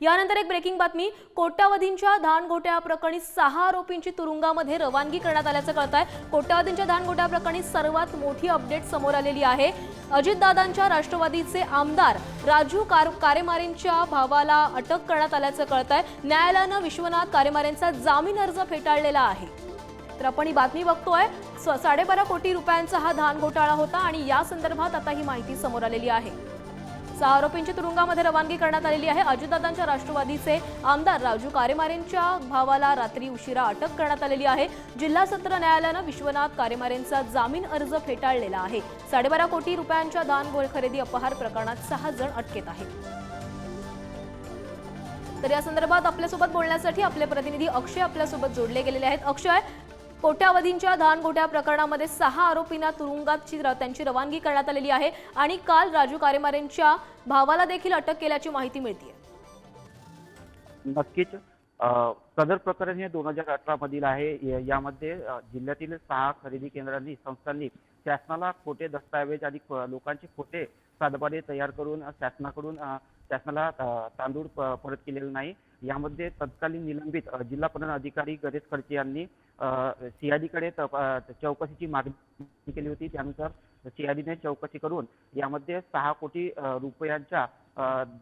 यानंतर एक ब्रेकिंग बातमी. कोट्यावधींच्या धान प्रकरणी सहा आरोपींची तुरुंगामध्ये रवानगी करण्यात आल्याचं कळत आहे कोट्यावधींच्या धान घोटाळ्या प्रकरणी सर्वात मोठी अपडेट समोर आलेली आहे. अजितदादांच्या राष्ट्रवादीचे आमदार राजू कार कारेमारेंच्या भावाला अटक करण्यात आल्याचं कळत आहे न्यायालयानं विश्वनाथ कारेमारेंचा जामीन अर्ज फेटाळलेला आहे. तर आपण ही बातमी बघतोय. स- साडेबारा कोटी रुपयांचा हा धान घोटाळा होता आणि या संदर्भात आता ही माहिती समोर आलेली आहे. सहा आरोपींची तुरुंगामध्ये रवानगी करण्यात आलेली आहे. अजितदादांच्या राष्ट्रवादीचे आमदार राजू कारेमारेंच्या भावाला रात्री उशिरा अटक करण्यात आलेली आहे. जिल्हा सत्र न्यायालयानं विश्वनाथ कारेमारेंचा जामीन अर्ज फेटाळलेला आहे. साडेबारा कोटी रुपयांच्या दानगोळ खरेदी अपहार प्रकरणात सहा जण अटकेत आहेत. तर या संदर्भात आपल्यासोबत बोलण्यासाठी आपले प्रतिनिधी अक्षय आपल्यासोबत जोडले गेलेले आहेत. अक्षय कोट्यावधींच्या धान घोट्या प्रकरणामध्ये सहा आरोपींना तुरुंगाची त्यांची रवानगी करण्यात आलेली आहे आणि काल राजू कारेमारेंच्या भावाला देखील अटक केल्याची माहिती मिळते नक्कीच. सदर प्रकरण हे दोन हजार अठरा मधील आहे. यामध्ये जिल्ह्यातील सहा खरेदी केंद्रांनी संस्थांनी शासनाला खोटे दस्तावेज आणि लोकांचे खोटे सातबारे तयार करून शासनाकडून शासनाला तांदूळ परत केलेले नाही. यामध्ये तत्कालीन निलंबित जिल्हा पणन अधिकारी गणेश खडसे यांनी सीआयडीकडे चौकशीची मागणी केली होती. त्यानुसार सीआयडीने चौकशी करून यामध्ये सहा कोटी रुपयांच्या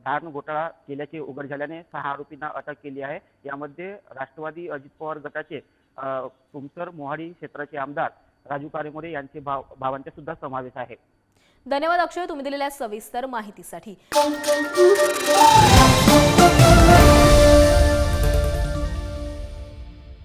धारण घोटाळा केल्याचे उघड झाल्याने सहा आरोपींना अटक केली आहे. यामध्ये राष्ट्रवादी अजित पवार गटाचे तुमसर मोहाडी क्षेत्राचे आमदार राजू कारेमोरे यांचे भाव भावांचा सुद्धा समावेश आहे. धन्यवाद अक्षय तुम्ही दिलेल्या सविस्तर माहितीसाठी.